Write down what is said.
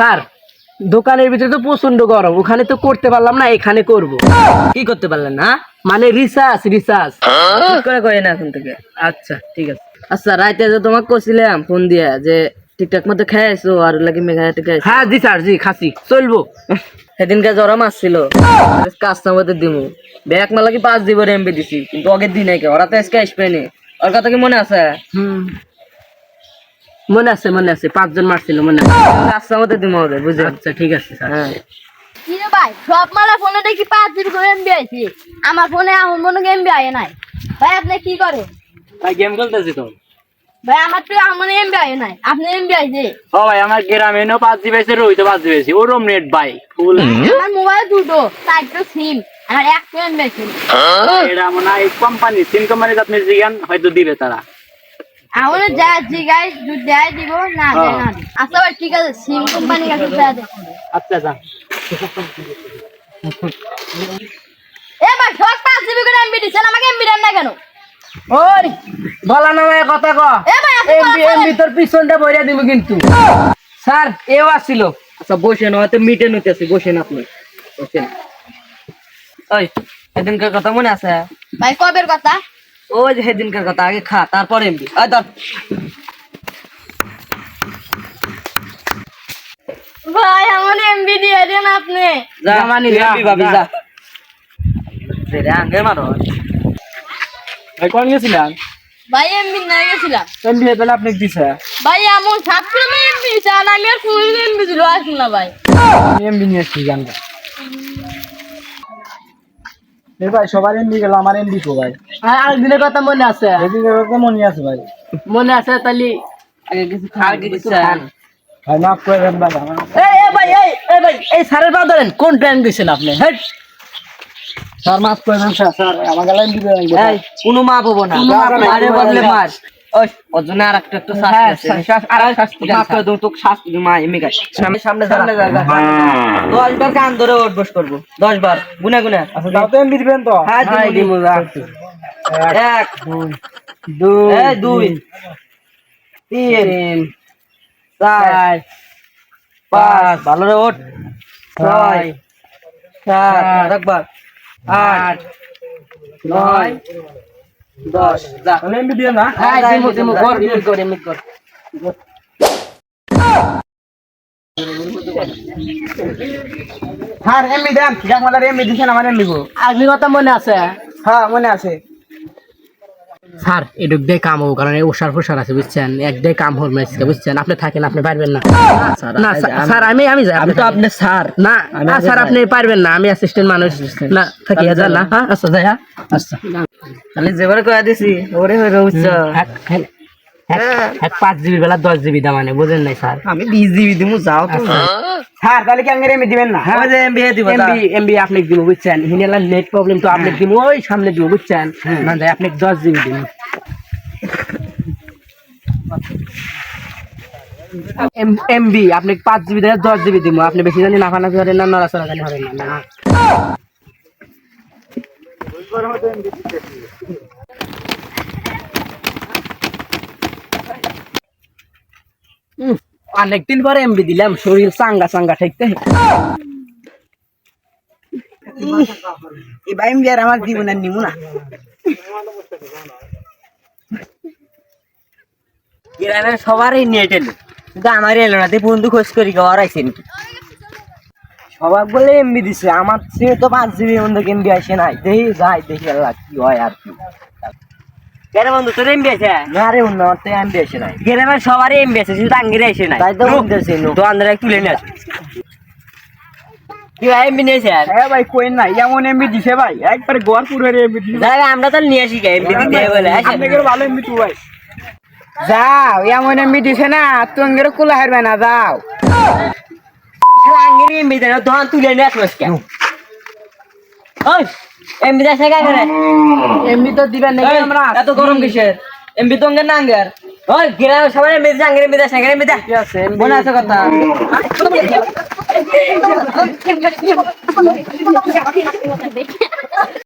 Sir দোকানের ভিতরে তো প্রচণ্ড গরম ওখানে তো করতে পারলাম না এখানে করব। কি করতে পারলেন না মানে রিসার্চ রিসার্চ। করে করে না এখন থেকে। আচ্ছা ঠিক আছে। আচ্ছা রাইতে যে তোমাকে কছিলাম ফোন দিয়া যে ঠিকঠাক মতো খাইছো আর লাগে মেঘায় টিকে হ্যাঁ জি স্যার জি খাসি। চলবো। সেদিনকে জ্বর মারছিল। কাস্টমারদের দিমু। ব্যাগ মালা কি পাঁচ দিব এমবি দিছি কিন্তু আগের দিন কে ওরা তো আজকে আসবে নি। ওর কথা কি মনে আছে? হুম। মনে আছে মনে আছে পাঁচজন মারছিল মনে আছে। দিমু ওদের বুঝে আচ্ছা ঠিক আছে স্যার। হ্যাঁ। ভাই সব মালা ফোনে দেখি পাঁচ জিবি করে এমবি আইছি আমার ফোনে মনে এমবি আয় নাই। ভাই আপনি কি করে ভাই গেম খেলতেছি তো। ভাই আমার তো আমার এমবি আয় নাই। আপনি এমবি আইছে ও ভাই আমার গ্রামে নো পাঁচ জিবি আছে রইতো পাঁচ জিবি আছে। ওরম নেট ভাই ফুল আমার মোবাইল দুটো চারটো সিম আমার একটা এমবি আছে এটা মনে হয় কোম্পানি সিম কোম্পানি আপনি জিগান হয়তো দিবে তারা। আমার যা জিগাই দুধ দেয় দিব না দেয় না। আচ্ছা ভাই ঠিক আছে সিম কোম্পানি কাছে দেয়া দে। আচ্ছা যা। এ ভাই সব পাঁচ জিবি করে এমবি দিচ্ছেন আমাকে এমবি দেন না কেন? ওই বলা না ভাই কথা ক। এ ভাই এমবি এমবি তোর পিছনটা বইরা দিব কিন্তু। স্যার এও আসছিল আচ্ছা বসেন হয়তো মিটে নিতেছি বসেন আপনি। বসেন। ওই সেদিনকার কথা মনে আছে? ভাই কবের কথা? ওই যে সেদিনকার কথা আগে খা তারপর এমবি। ওই ধর। ভাই আমার এমবি দিয়ে দেন আপনি। যা জামানি, তুই এমবি পাবি যা। রে আঙ্গে মারো। ভাই কোন গেছিলেন? ভাই এমবি নিয়ে গেছিলাম। এমবি তাহলে আপনি দিছে? ভাই এমন ছাত্র এমবি চান আমি আর ফুল এমবি দিল আসুন না ভাই। এমবি নিয়ে এসছি গানটা ভাই সবার এমবি গেল আমার এমবি কো ভাই। আর আরেকদিনের কথা মনে আছে? কথা মনে আছে ভাই। মনে আছে তাহলে? আগে কিছু খা কিছু খান। ভাই মাফ করে দেন ভাই আমার এই এই ভাই এই এই ভাই এই স্যারের পা ধরেন কোন ট্রেন গেছেন আপনি? হেড স্যার মাফ করে দেন স্যার। স্যার। আমার এই কোনো মাপ হব না। আরে বদলে মার। হ্যাঁ, গাছ সামনে সামনে সামনে দশ বার কান ধরে বস করব। দশ বার। গুনে গুনে। আচ্ছা দিবেন তো? হ্যাঁ, এক দুই তিন চার পাঁচ। ভালো রে ওঠ। ছয় সাত একবার আট নয় দশ যা। এমবি দিয়ে না? হ্যাঁ দিমু দিমু কর এমনি কর এমনি কর হ্যাঁ এমবি দেন। যাক মালার এমবি দিছেন আমার এমনি গো। আগলি কথা মনে আছে? হ্যাঁ মনে আছে। স্যার এটুক দিয়ে কাম হোক কারণ ওষার ফোসার আছে বুঝছেন? এক দিয়ে কাম হল মেসকে বুঝছেন? আপনি থাকেন আপনি পারবেন না। না স্যার আমি আমি যাই আমি তো আপনি স্যার। না না, স্যার আপনি পারবেন না আমি অ্যাসিস্ট্যান্ট মানুষ। না থাকি যান না হ্যাঁ? আচ্ছা যাই হ্যাঁ। আচ্ছা। আমি যেবার কয়া দিছি ওরে হয়ে রয়েছ এক এক পাঁচ জিবি বেলা দশ জিবি দাম বুঝেন নাই স্যার? আমি বিশ দিবি দিমু যাও তো। স্যার তাহলে কি আঙ্গের এমবি দিবেন না? ওই যে এমবি দিব এমবি এমবি আপনি দিব বুঝছেন? হিনেলা নেট প্রবলেম তো আপনি দিব ওই সামনে দিব বুঝছেন? না যাই আপনি দশ জিবি দিন। এমবি আপনি পাঁচ জিবি দেয় দশ জিবি দিব আপনি বেশি জানি নাফানাফি হবেন না নড়াচড়া জানি হবেন না না উম, অনেকদিন পরে এমবি দিলাম শরীর চাঙ্গা চাঙ্গা ঠেকতে। এবার এমবি আর আমার জীবনের নিমু না। গ্রামের সবারই নেট এলো। কিন্তু আমার এলো না বন্ধু খোঁজ করি গাওয়ার আইসে নাকি? সবাই বলে এমবি দিছে আমার সে তো পাঁচ জিবি বন্ধু এমবি আসে নাই। দেখি যাই দেখি আল্লাহ কি হয় আর কি। কেন বন্ধু তোর এমবি আছে না রে এমবি আসে নাই গ্রামের সবারই এমবি আছে শুধু আঙ্গিরে আসে নাই তাই তো বলতেছি তো আন্দারে তুলে নিয়ে আসে কি ভাই এমবি নিয়েছে আর হ্যাঁ ভাই কই না এমন এমবি দিছে ভাই একবারে গোয়ার পুরের এমবি দিছে দাদা আমরা তো নিয়ে আসি গে এমবি দিতে বলে আপনাদের ভালো এমবি তু ভাই যাও এমন এমবি দিছে না তোমাদের কুলা হারবে না যাও আঙ্গিরে এমবি দেন ধন তুলে নিয়ে আসব ওই এমবি দেশ না করে। এমবি তো দিবেন নাকি আমরা? এত গরম কিসের? এমবি তো অঙ্গের না আঙ্গের ওই গ্রাম সবাই এমবি দেশ আঙ্গিরে এমবি দেশ আঙ্গিরে এমবি দেশ আছে মনে আছে কথা?